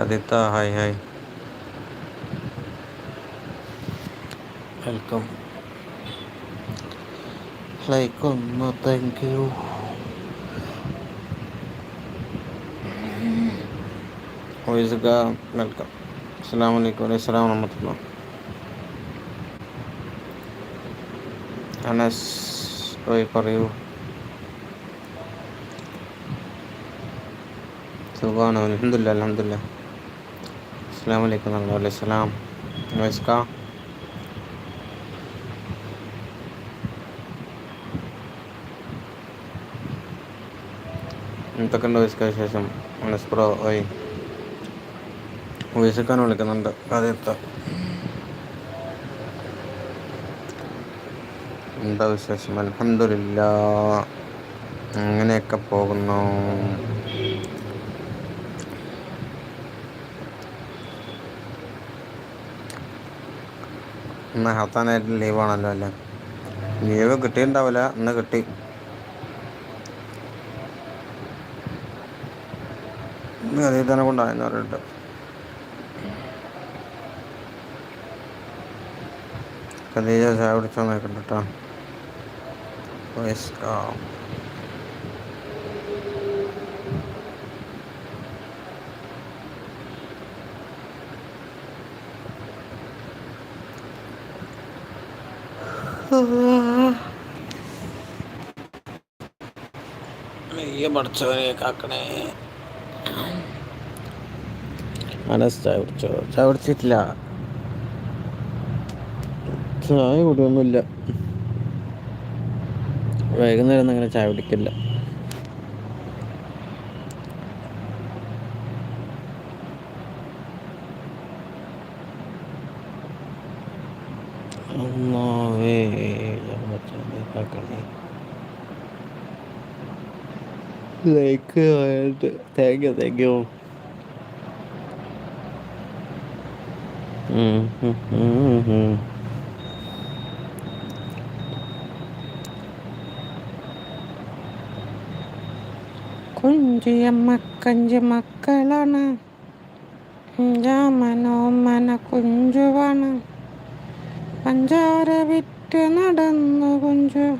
കഥിത്ത hi hi welcome like ഒന്ന് thank you വോയിസുക welcome അസ്സാം വലൈക്കും അലൈഹി സ്വലാം വറഹമത്തുള്ള അനസ് പോയി പറയൂ സുഖമാണ് അലഹമില്ല അലഹമില്ല അസ്സാം വലൈക്കും അലൈഹി സ്വലാം വോയിസ്ക എന്തൊക്കെയുണ്ട് വോയിസ്ക വിശേഷം? ശേഷം മനസ്പ്രോ ഓയ് വോയിസക്കാൻ വിളിക്കുന്നുണ്ട്. അതെത്താം എന്താ വിശേഷം? അലഹമില്ല അങ്ങനെയൊക്കെ പോകുന്നു? ഇന്ന് ഹത്താനായിട്ട് ലീവാണല്ലോ അല്ലേ? ലീവ് കിട്ടിയിട്ടുണ്ടാവില്ല ഇന്ന് കിട്ടി. ഇന്ന് അതിൽ തന്നെ കൊണ്ടായെന്ന് പറഞ്ഞിട്ട്. ഖദീജ ചായ കുടിച്ചോ നോക്കണ്ട നെയ്യ പഠിച്ചവനെ ചായ കുടിച്ചോ ചായ കുടിച്ചിട്ടില്ല. ചായ കുടിയൊന്നുമില്ല. വൈകുന്നേരം അങ്ങനെ ചായ കുടിക്കില്ല. അല്ലാവേ like thank you thank you Kunchiyamma Kanji മക്കളാണ് മനോമന കുഞ്ചുവാണ് പഞ്ചാര വിറ്റ് നടന്നു കുഞ്ചു.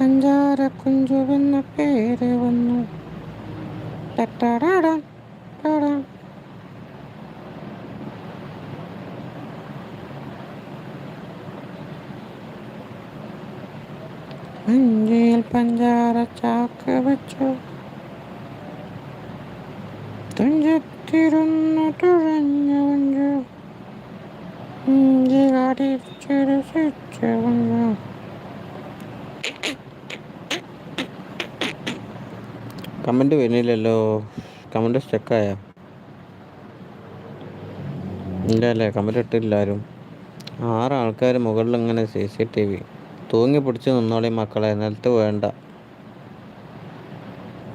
പഞ്ചാര കുഞ്ചു എന്ന പേര് വന്നു. ടട്ടടാടാ ടാടാ. അഞ്ചിയിൽ പഞ്ചാര ചാക്ക് വെച്ചു. തുഞ്ചത്തിരുന്നു തുഴഞ്ഞു കുഞ്ചു. ഇഞ്ചി കുഞ്ചു കമന്റ് വരുന്നില്ലല്ലോ. കമന്റ് സ്റ്റക്കായ ഇല്ല അല്ലേ കമന്റ് ഇട്ടില്ല ആരും. ആറ് ആൾക്കാർ മുകളിൽ ഇങ്ങനെ സി സി ടി വി. തൂങ്ങി പിടിച്ച് നിന്നോളി മക്കളെ നിലത്ത് വേണ്ട.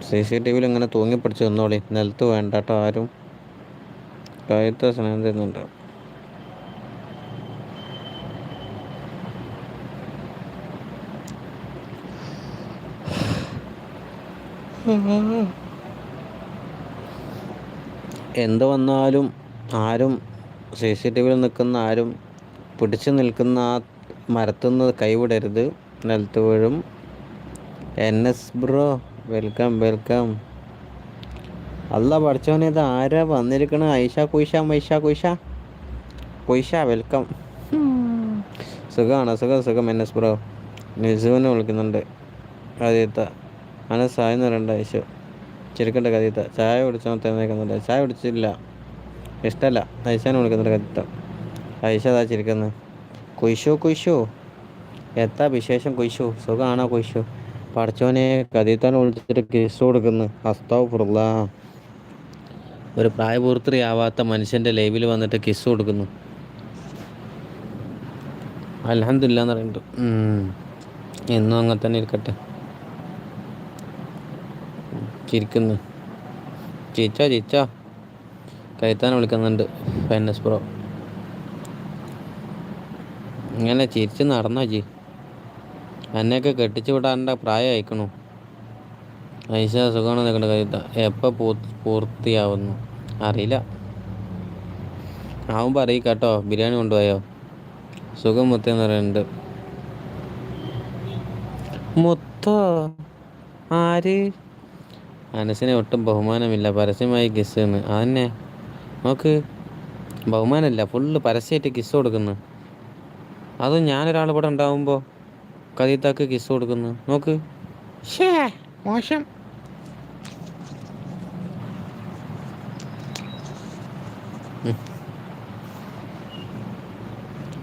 സി സി ടി വിയിൽ ഇങ്ങനെ തൂങ്ങി പിടിച്ച് നിന്നോളി നിലത്ത് വേണ്ട കേട്ടോ ആരും. കഴുത്ത സ്നേഹം തരുന്നുണ്ട്. എന്ത് വന്നാലും ആരും സി സി ടി വിയിൽ നിൽക്കുന്ന ആരും പിടിച്ചു നിൽക്കുന്ന ആ മരത്തുനിന്ന് കൈവിടരുത്. നിലത്ത് വീഴും. N S bro welcome welcome. അല്ല പഠിച്ചവനെ ഇത് ആരാ വന്നിരിക്കണ? ഐഷ കുയിഷ മൈഷ കുയിഷ. കുയിഷ വെൽക്കം. സുഖമാണ് സുഖം സുഖം എൻ എസ് ബ്രോ. നിസുവിനെ വിളിക്കുന്നുണ്ട്. ആദ്യത്തെ അങ്ങനെ സായ എന്ന് ചെറുക്കേണ്ട ചിരിക്കണ്ട കഥീത്ത ചായ കുടിച്ചാൽ തിരഞ്ഞേക്കുന്നുണ്ട് ചായ കുടിച്ചില്ല ഇഷ്ടമല്ല ഐശാനെ വിളിക്കുന്നുണ്ട് കഥീത്ത ഐശ അതാ ചിരിക്കുന്നത് കുയിശോ കുയിശോ. എത്താ വിശേഷം കുയിഷു സുഖമാണോ കുയിഷു പഠിച്ചോനെ കഥീത്താനെ വിളിച്ചിട്ട് കിസ് കൊടുക്കുന്നു. ഹസ്താവ് പുറല്ല ഒരു പ്രായപൂർത്തിയാവാത്ത മനുഷ്യന്റെ ലൈവിൽ വന്നിട്ട് കിസ് കൊടുക്കുന്നു. അലഹന്ദില്ല എന്ന് പറയുന്നുണ്ട്. എന്നും അങ്ങനെ തന്നെ ഇരിക്കട്ടെ. ചിരിക്കുന്നു. ചിരിച്ച ചിരിച്ച. കൈത്താൻ വിളിക്കുന്നുണ്ട് ഫൈനസ് പ്രോ ഇങ്ങനെ ചിരിച്ച് നടന്നോ ജി? എന്നെയൊക്കെ കെട്ടിച്ചു വിടാന്റെ പ്രായം അയക്കണു ഐശ സുഖമാണ് നിൽക്കേണ്ട കൈത്ത എപ്പോൾ പൂ പൂർത്തിയാവുന്നു? അറിയില്ല. ആവുമ്പോൾ അറിയിക്ക കേട്ടോ ബിരിയാണി കൊണ്ടുപോയോ? സുഖം മുത്തെന്ന് പറയുന്നുണ്ട്. മുത്തോ? ആര്? അനസിനെ ഒട്ടും ബഹുമാനമില്ല. പരസ്യമായി കിസ് എന്ന് അതന്നെ. നോക്ക്. ബഹുമാനമില്ല. ഫുള്ള് പരസ്യമായിട്ട് കിസ് കൊടുക്കുന്നു. അതും ഞാനൊരാൾ ഇവിടെ ഉണ്ടാവുമ്പോൾ കഥീത്താക്ക് കിസ് കൊടുക്കുന്നു. നോക്ക്. മോശം.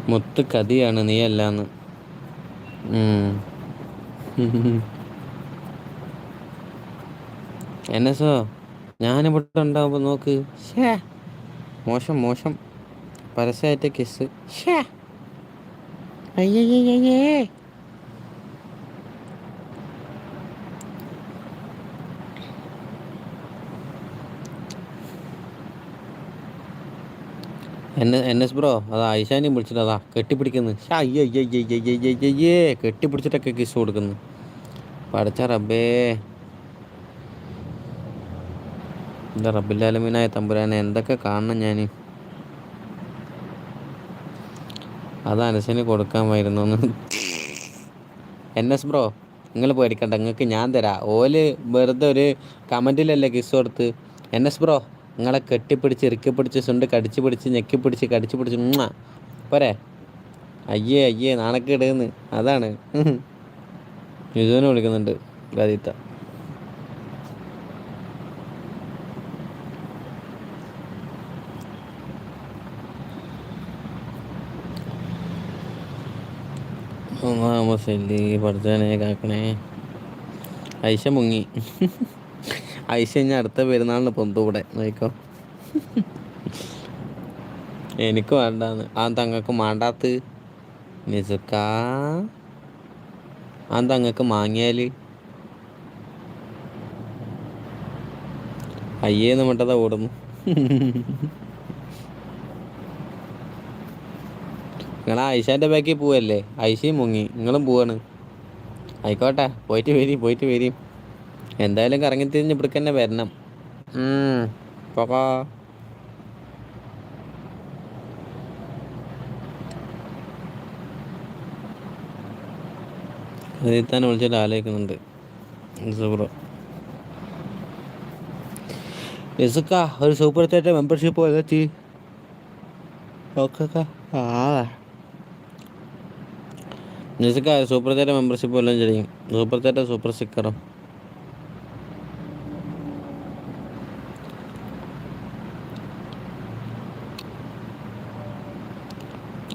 മുത്ത് കതിയാണ് നീ അല്ലാന്ന് എന്നെസോ ഞാനിവിടെ ഉണ്ടാവുമ്പോൾ നോക്ക്. ഷേ മോശം മോശം. പരസ്യമായിട്ട് കിസ് ഷേ അയ്യയ്യേ എന്നെ എൻ എസ് ബ്രോ അത് ഐശാനിയും വിളിച്ചിട്ട് അതാ കെട്ടിപ്പിടിക്കുന്നു. അയ്യേ കെട്ടിപ്പിടിച്ചിട്ടൊക്കെ കിസ് കൊടുക്കുന്നു. പഠിച്ച റബ്ബേ. എന്താ റബ്ബില്ലാലമീനായ തമ്പുരാനെ എന്തൊക്കെ കാണണം ഞാൻ അത് അനസിന് കൊടുക്കാമായിരുന്നു. എൻ എസ് ബ്രോ നിങ്ങൾ പേടിക്കണ്ട നിങ്ങൾക്ക് ഞാൻ തരാം. ഓൽ വെറുതെ ഒരു കമന്റിലല്ലേ കിസ് കൊടുത്ത്. എൻ എസ് ബ്രോ നിങ്ങളെ കെട്ടിപ്പിടിച്ച് ഇറുക്കി പിടിച്ച് സുണ്ട് കടിച്ചു പിടിച്ച് ഞെക്കി പിടിച്ച് കടിച്ചു പിടിച്ച് ഉമ്മ. പോരെ. അയ്യേ അയ്യേ നാണക്കേടുന്ന് അതാണ്. യുജുവിനെ വിളിക്കുന്നുണ്ട് ഗാദിത്ത പഠിച്ചനെ കാക്കണേ. ഐശ മുങ്ങി. ഐശ ഇനി അടുത്ത പെരുന്നാളിന് പൊന്തൂടെ നോക്കോ എനിക്ക് വേണ്ടാന്ന്. ആ തങ്ങൾക്ക് മാണ്ടാത്ത്. നിസുക്കാ. ആ തങ്ങൾക്ക് മാങ്ങിയാൽ. അയ്യേന്ന് മട്ടതാ ഓടുന്നു. നിങ്ങൾ ഐഷാന്റെ ബാക്കിൽ പോവല്ലേ? ഐഷയും മുങ്ങി. നിങ്ങളും പോവാണ്. ആയിക്കോട്ടെ. പോയിട്ട് വരി പോയിട്ട് വരി. എന്തായാലും കറങ്ങി തിരിഞ്ഞ് ഇവിടേക്ക് തന്നെ വരണം പോകാ തന്നെ വിളിച്ചിട്ട് ആലോചിക്കുന്നുണ്ട്. സൂപ്പർ. രസുക്ക ഒരു സൂപ്പർ ചാറ്റ് മെമ്പർഷിപ്പ് ഓക്കെ. ആ. നിസുക്ക സൂപ്പർ തേറ്റ മെമ്പർഷിപ്പ് എല്ലാം ചെയ്യും സൂപ്പർ തേറ്റ സൂപ്പർ സ്റ്റിക്കറും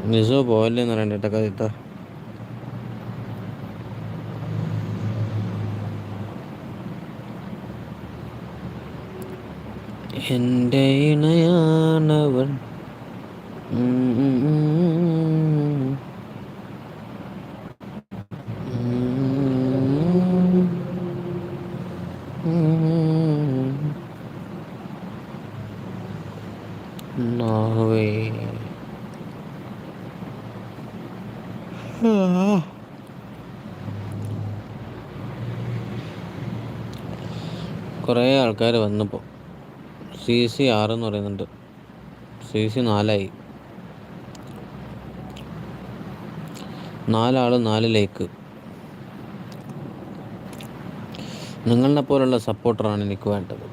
നിസു പോവല്ലേന്ന് പറയണ്ട കഥ എന്റെ ഇണയാണവൻ ആൾക്കാർ വന്നപ്പോൾ സി സി എന്ന് പറയുന്നുണ്ട്. സി സി നാലായി. നാലാൾ നാല് ലേക്ക്. നിങ്ങളെ പോലുള്ള സപ്പോർട്ടറാണ് എനിക്ക് വേണ്ടത്.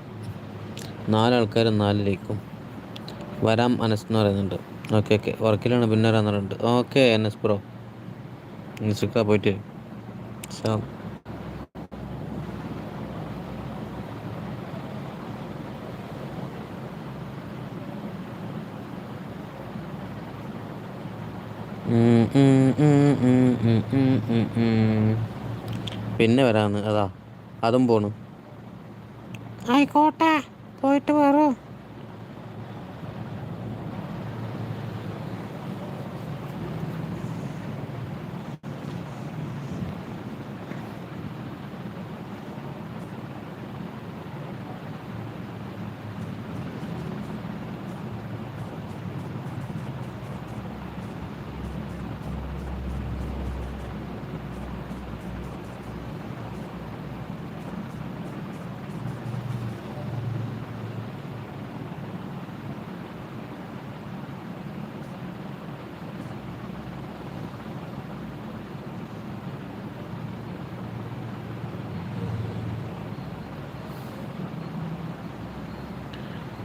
നാലാൾക്കാർ നാല് ലേക്കും. വരാം അനസ് എന്ന് പറയുന്നുണ്ട്. Okay okay. വർക്കിലാണ് പിന്നെ വരാൻ പറയുന്നുണ്ട് ഓക്കെ അനസ് ബ്രോ. നിസുക്ക പോയിട്ട്. സാം പിന്നെ വരാന്ന് അതാ അതും പോണു. ആയിക്കോട്ടെ പോയിട്ട് വരൂ.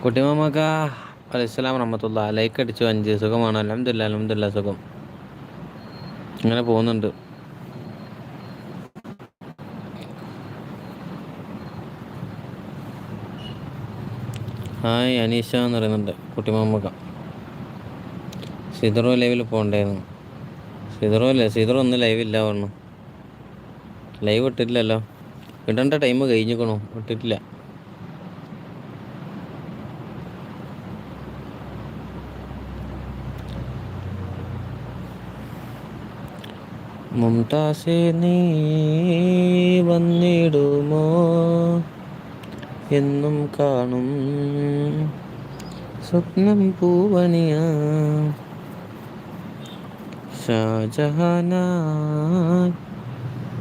കുട്ടിമാമക്ക അലൈസ്ലാം റഹമത്തുള്ള ലൈക്ക് അടിച്ചു അഞ്ച് സുഖമാണ്? അലഹമില്ല അലഹമില്ല സുഖം. ഇങ്ങനെ പോകുന്നുണ്ട്. ഹായ് അനീഷ എന്ന് പറയുന്നുണ്ട് കുട്ടിമാമക്ക. സിദറോ ലൈവിൽ പോകണ്ടായിരുന്നു. സിദറോ അല്ലേ? സിദറോ ഒന്നും ലൈവില്ല പറഞ്ഞു. ലൈവ് ഇട്ടിട്ടില്ലല്ലോ. ഇടേണ്ട ടൈം കഴിഞ്ഞിക്കണോ. ഇട്ടിട്ടില്ല. മുംതാസെ നീ വന്നിടുമോ? എന്നും കാണും സ്വപ്നം പൂവണിയ. ഷാജഹാന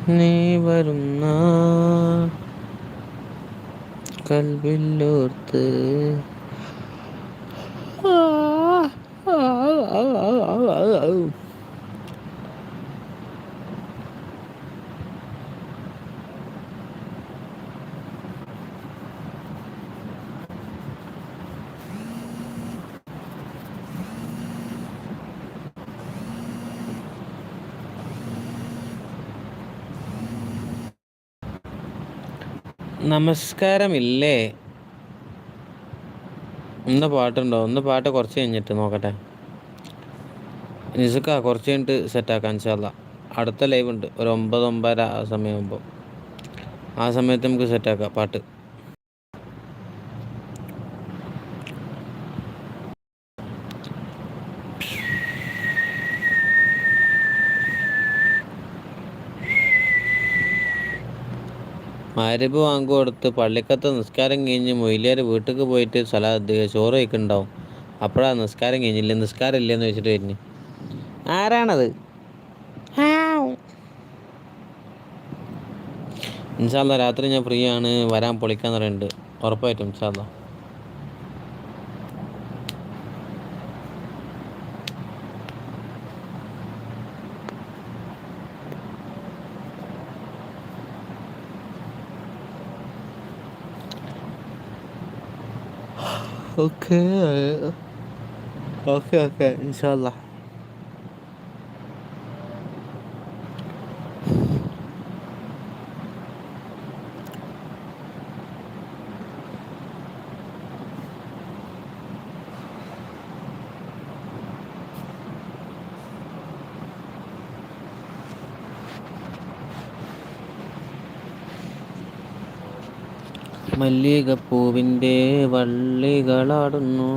നീ വരുന്ന കൽവില്ലോർത്ത് ആ ആ ആ ആ ആ നമസ്കാരമില്ലേ? ഇന്ന് പാട്ടുണ്ടോ? ഒന്ന് പാട്ട് കുറച്ച് കഴിഞ്ഞിട്ട് നോക്കട്ടെ. നിസുക്ക കുറച്ച് കഴിഞ്ഞിട്ട് സെറ്റാക്കാം ചാല അടുത്ത ലൈവ് ഉണ്ട് ഒരു ഒമ്പത് ഒമ്പതര ആ സമയമാകുമ്പോൾ ആ സമയത്ത് നമുക്ക് സെറ്റാക്കാം പാട്ട്. മരുവ് വാങ്ങു കൊടുത്ത് പള്ളിക്കത്ത് നിസ്കാരം കഴിഞ്ഞ് മൊയിലിയാർ വീട്ടിൽ പോയിട്ട് സ്ഥല ചോറ് വയ്ക്കുന്നുണ്ടാവും അപ്പോഴാണ് നിസ്കാരം കഴിഞ്ഞില്ല? നിസ്കാരം ഇല്ലെന്ന് വെച്ചിട്ട് വരുന്നു. ആരാണത്? ഇൻഷാല്ല രാത്രി ഞാൻ ഫ്രീ ആണ് വരാൻ പൊളിക്കാൻ പറയുന്നുണ്ട്. ഉറപ്പായിട്ടും ഇൻഷാല്ല ഓക്കെ ഓക്കെ ഓക്കെ ഇൻഷാല്ല മല്ലികപ്പൂവിന്റെ വള്ളികളാടുന്നു.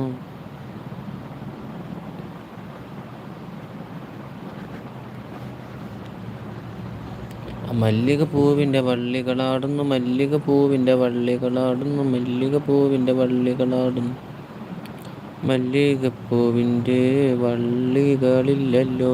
മല്ലികപ്പൂവിന്റെ വള്ളികളാടുന്നു മല്ലികപ്പൂവിന്റെ വള്ളികളാടുന്നു മല്ലികപ്പൂവിന്റെ വള്ളികളാടുന്നു. മല്ലികപ്പൂവിന്റെ വള്ളികളില്ലല്ലോ.